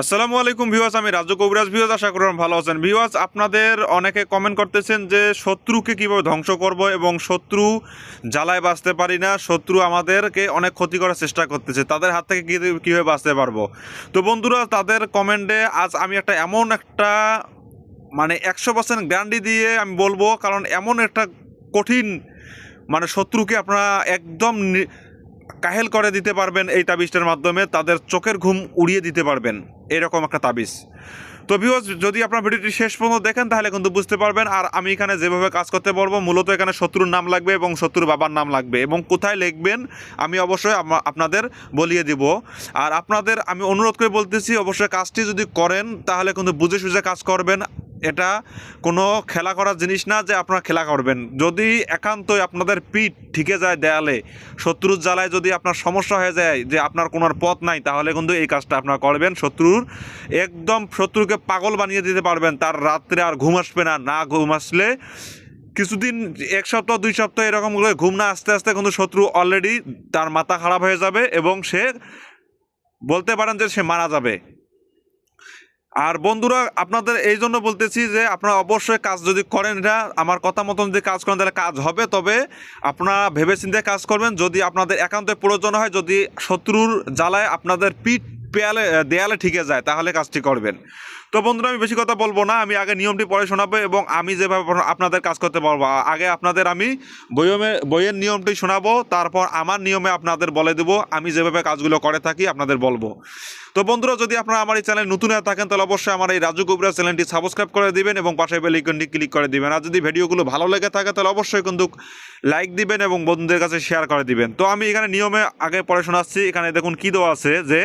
আসসালামু আলাইকুম ভিউয়ার্স, আমি রাজু কবিরাজ। ভিউয়ার্স, আশা করি ভালো আছেন। ভিউয়ার্স, আপনাদের অনেকে কমেন্ট করতেছেন যে শত্রুকে কীভাবে ধ্বংস করব এবং শত্রু জ্বালায় বাঁচতে পারি না, শত্রু আমাদেরকে অনেক ক্ষতি করার চেষ্টা করতেছে। তাদের হাত থেকে কীভাবে বাঁচতে পারব? তো বন্ধুরা, তাদের কমেন্টে আজ আমি একটা এমন একটা মানে একশো পার্সেন্ট গ্যারান্টি দিয়ে আমি বলব, কারণ এমন একটা কঠিন মানে শত্রুকে আপনারা একদম কাহেল করে দিতে পারবেন এই তাবিজটার মাধ্যমে, তাদের চোখের ঘুম উড়িয়ে দিতে পারবেন, এরকম একটা তাবিজ। তো ভিউয়ার্স যদি আপনার ভিডিওটি শেষ পর্যন্ত দেখেন, তাহলে কিন্তু বুঝতে পারবেন, আর আমি এখানে যেভাবে কাজ করতে পারব মূলত এখানে শত্রুর নাম লাগবে এবং শত্রুর বাবার নাম লাগবে, এবং কোথায় লিখবেন, আমি অবশ্যই আপনাদের বলিয়ে দিব। আর আপনাদের আমি অনুরোধ করে বলতেছি, অবশ্যই কাজটি যদি করেন, তাহলে কিন্তু বুঝে সুঝে কাজ করবেন। এটা কোনো খেলা করার জিনিস না যে আপনারা খেলা করবেন। যদি একান্তই আপনাদের পিঠ ঠিকে যায় দেয়ালে, শত্রুর জ্বালায় যদি আপনার সমস্যা হয়ে যায় যে আপনার কোনো পথ নাই, তাহলে কিন্তু এই কাজটা আপনারা করবেন। শত্রুর একদম শত্রুকে পাগল বানিয়ে দিতে পারবেন। তার রাত্রে আর ঘুম আসবে না। না ঘুম আসলে কিছুদিন, এক সপ্তাহ, দুই সপ্তাহ এরকম করে ঘুম না আস্তে আস্তে কিন্তু শত্রু অলরেডি তার মাথা খারাপ হয়ে যাবে এবং সে বলতে পারেন যে সে মারা যাবে। আর বন্ধুরা, আপনাদের এই জন্য বলতেছি যে আপনারা অবশ্যই কাজ যদি করেন, এটা আমার কথা মতন যদি কাজ করেন, তাহলে কাজ হবে। তবে আপনারা ভেবেচিন্তে কাজ করবেন, যদি আপনাদের একান্তই প্রয়োজন হয়, যদি শত্রুর জ্বালায় আপনাদের পিঠ পেয়ালে দেয়ালে ঠিকে যায়, তাহলে কাজটি করবেন। তো বন্ধুরা, আমি বেশি কথা বলব না, আমি আগে নিয়মটি পড়ে শোনাবো এবং আমি যেভাবে আপনাদের কাজ করতে পারব। আগে আপনাদের আমি বইয়ে বইয়ের নিয়মটি শোনাবো, তারপর আমার নিয়মে আপনাদের বলে দেবো, আমি যেভাবে কাজগুলো করে থাকি, আপনাদের বলব। তো বন্ধুরা, যদি আপনারা আমার এই চ্যানেল নতুন হয়ে থাকেন, তাহলে অবশ্যই আমার এই রাজু কুবরা চ্যানেলটি সাবস্ক্রাইব করে দিবেন এবং পাশে বেল ক্লিক করে দিবেন। আর যদি ভিডিওগুলো ভালো লেগে থাকে, তাহলে অবশ্যই কিন্তু লাইক দিবেন এবং বন্ধুদের কাছে শেয়ার করে দিবেন। তো আমি এখানে নিয়মে আগে পড়ে শোনাচ্ছি। এখানে দেখুন কী দেওয়া আছে যে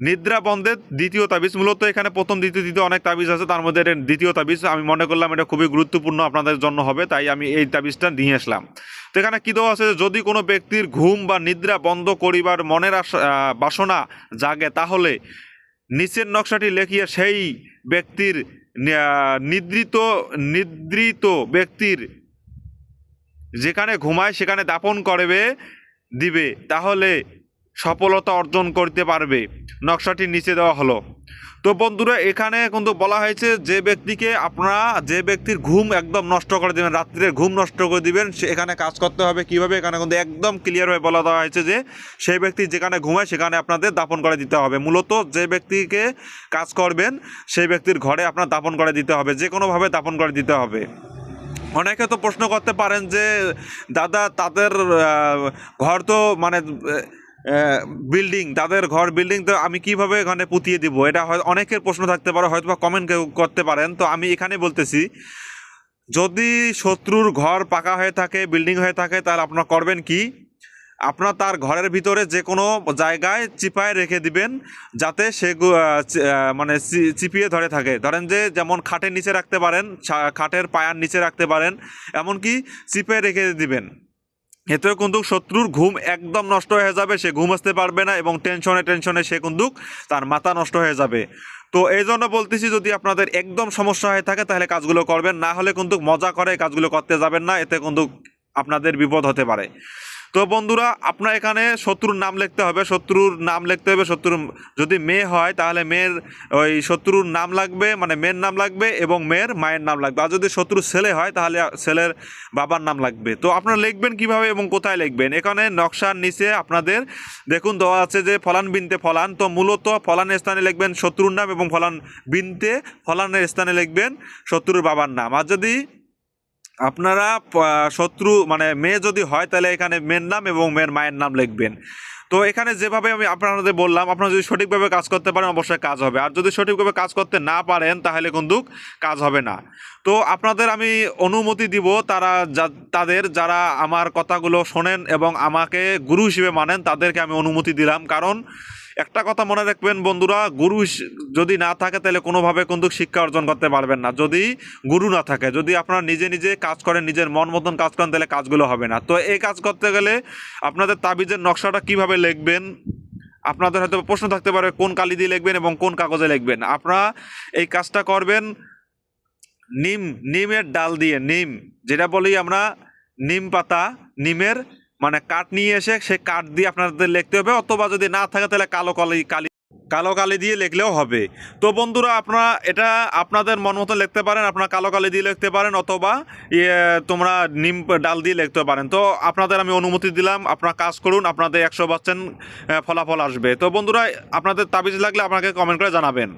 নিদ্রা বন্ধের দ্বিতীয় তাবিজ। মূলত এখানে প্রথম, দ্বিতীয় দ্বিতীয় অনেক তাবিজ আছে, তার মধ্যে দ্বিতীয় তাবিজ। আমি মনে করলাম এটা খুবই গুরুত্বপূর্ণ আপনাদের জন্য হবে, তাই আমি এই তাবিজটা নিয়ে আসলাম। তো এখানে কী দেওয়া আছে? যদি কোনো ব্যক্তির ঘুম বা নিদ্রা বন্ধ করিবার মনের বাসনা জাগে, তাহলে নিচের নকশাটি লেখিয়ে সেই ব্যক্তির নিদ্রিত নিদ্রিত ব্যক্তির যেখানে ঘুমায় সেখানে দাপন করবে, দিবে। তাহলে সফলতা অর্জন করতে পারবে। নকশাটি নিচে দেওয়া হলো। তো বন্ধুরা, এখানে কিন্তু বলা হয়েছে, যে ব্যক্তিকে আপনারা, যে ব্যক্তির ঘুম একদম নষ্ট করে দেবেন, রাত্রির ঘুম নষ্ট করে দিবেন, সে এখানে কাজ করতে হবে কীভাবে? এখানে কিন্তু একদম ক্লিয়ার হয়ে বলা দেওয়া হয়েছে যে সেই ব্যক্তি যেখানে ঘুমায়, সেখানে আপনাদের দাপন করে দিতে হবে। মূলত যে ব্যক্তিকে কাজ করবেন, সেই ব্যক্তির ঘরে আপনার দাপন করে দিতে হবে যে কোনোভাবে দাপন করে দিতে হবে। অনেকে তো প্রশ্ন করতে পারেন যে, দাদা, তাদের ঘর তো মানে বিল্ডিং তাদের ঘর বিল্ডিং তো আমি কীভাবে এখানে পুঁতিয়ে দিব? এটা হয়, অনেকের প্রশ্ন থাকতে পারে হয়তো বা কমেন্ট করতে পারেন। তো আমি এখানে বলতেছি, যদি শত্রুর ঘর পাকা হয়ে থাকে বিল্ডিং হয়ে থাকে, তাহলে আপনারা করবেন কি? আপনার তার ঘরের ভিতরে যে কোনো জায়গায় চিপায় রেখে দিবেন, যাতে সে মানে চিপিয়ে ধরে থাকে। ধরেন যে, যেমন খাটের নিচে রাখতে পারেন খাটের পায়ার নিচে রাখতে পারেন, এমনকি চিপে রেখে দিবেন। এতেও কিন্তু শত্রুর ঘুম একদম নষ্ট হয়ে যাবে, সে ঘুম আসতে পারবে না এবং টেনশনে টেনশনে সে কিন্তু তার মাথা নষ্ট হয়ে যাবে। তো এই জন্য বলতেছি, যদি আপনাদের একদম সমস্যা হয়ে থাকে, তাহলে কাজগুলো করবেন। না হলে কিন্তু মজা করে কাজগুলো করতে যাবেন না, এতে কিন্তু আপনাদের বিপদ হতে পারে। তো বন্ধুরা, আপনার এখানে শত্রুর নাম লিখতে হবে, শত্রুর নাম লিখতে হবে, শত্রুর যদি মেয়ে হয় তাহলে মেয়ের ওই শত্রুর নাম লাগবে মানে মেয়ের নাম লাগবে এবং মেয়ের মায়ের নাম লাগবে। আর যদি শত্রুর ছেলে হয় তাহলে ছেলের বাবার নাম লাগবে। তো আপনারা লিখবেন কীভাবে এবং কোথায় লিখবেন? এখানে নকশার নিচে আপনাদের দেখুন দেওয়া আছে যে ফলান বিনতে ফলান। তো মূলত ফলানের স্থানে লিখবেন শত্রুর নাম এবং ফলান বিনতে ফলানের স্থানে লিখবেন শত্রুর বাবার নাম। আর যদি আপনারা শত্রু মানে মেয়ে যদি হয় তাহলে এখানে মেয়ের নাম এবং মেয়ের মায়ের নাম লিখবেন। তো এখানে যেভাবে আমি আপনাদের বললাম, আপনারা যদি সঠিকভাবে কাজ করতে পারেন, অবশ্যই কাজ হবে। আর যদি সঠিকভাবে কাজ করতে না পারেন, তাহলে কিন্তু কাজ হবে না। তো আপনাদের আমি অনুমতি দিব তারা তাদের যারা আমার কথাগুলো শোনেন এবং আমাকে গুরু হিসেবে মানেন, তাদেরকে আমি অনুমতি দিলাম। কারণ একটা কথা মনে রাখবেন বন্ধুরা, গুরু যদি না থাকে, তাহলে কোনোভাবে কিন্তু শিক্ষা অর্জন করতে পারবেন না। যদি গুরু না থাকে, যদি আপনারা নিজে নিজে কাজ করেন, নিজের মন মতন কাজ করেন, তাহলে কাজগুলো হবে না। তো এই কাজ করতে গেলে আপনাদের তাবিজের নকশাটা কীভাবে লিখবেন। আপনাদের হয়তো প্রশ্ন থাকতে পারে, কোন কালি দিয়ে লিখবেন এবং কোন কাগজে লিখবেন। আপনারা এই কাজটা করবেন নিম, নিমের ডাল দিয়ে, নিম। যেটা বলি আমরা, নিম পাতা, নিমের মানে কাঠ নিয়ে এসে সে কাঠ দিয়ে আপনাদের লিখতে হবে। অথবা যদি না থাকে, তাহলে কালো কালি কালি কালো কালি দিয়ে লিখলেও হবে। তো বন্ধুরা আপনারা এটা আপনাদের মন মতো লিখতে পারেন আপনারা কালো কালি দিয়ে লিখতে পারেন অথবা ইয়ে, তোমরা নিম ডাল দিয়ে লিখতে পারেন। তো আপনাদের আমি অনুমতি দিলাম আপনারা কাজ করুন আপনাদের একশো পার্সেন্ট ফলাফল আসবে। তো বন্ধুরা আপনাদের তাবিজ লাগলে আপনাকে কমেন্ট করে জানাবেন।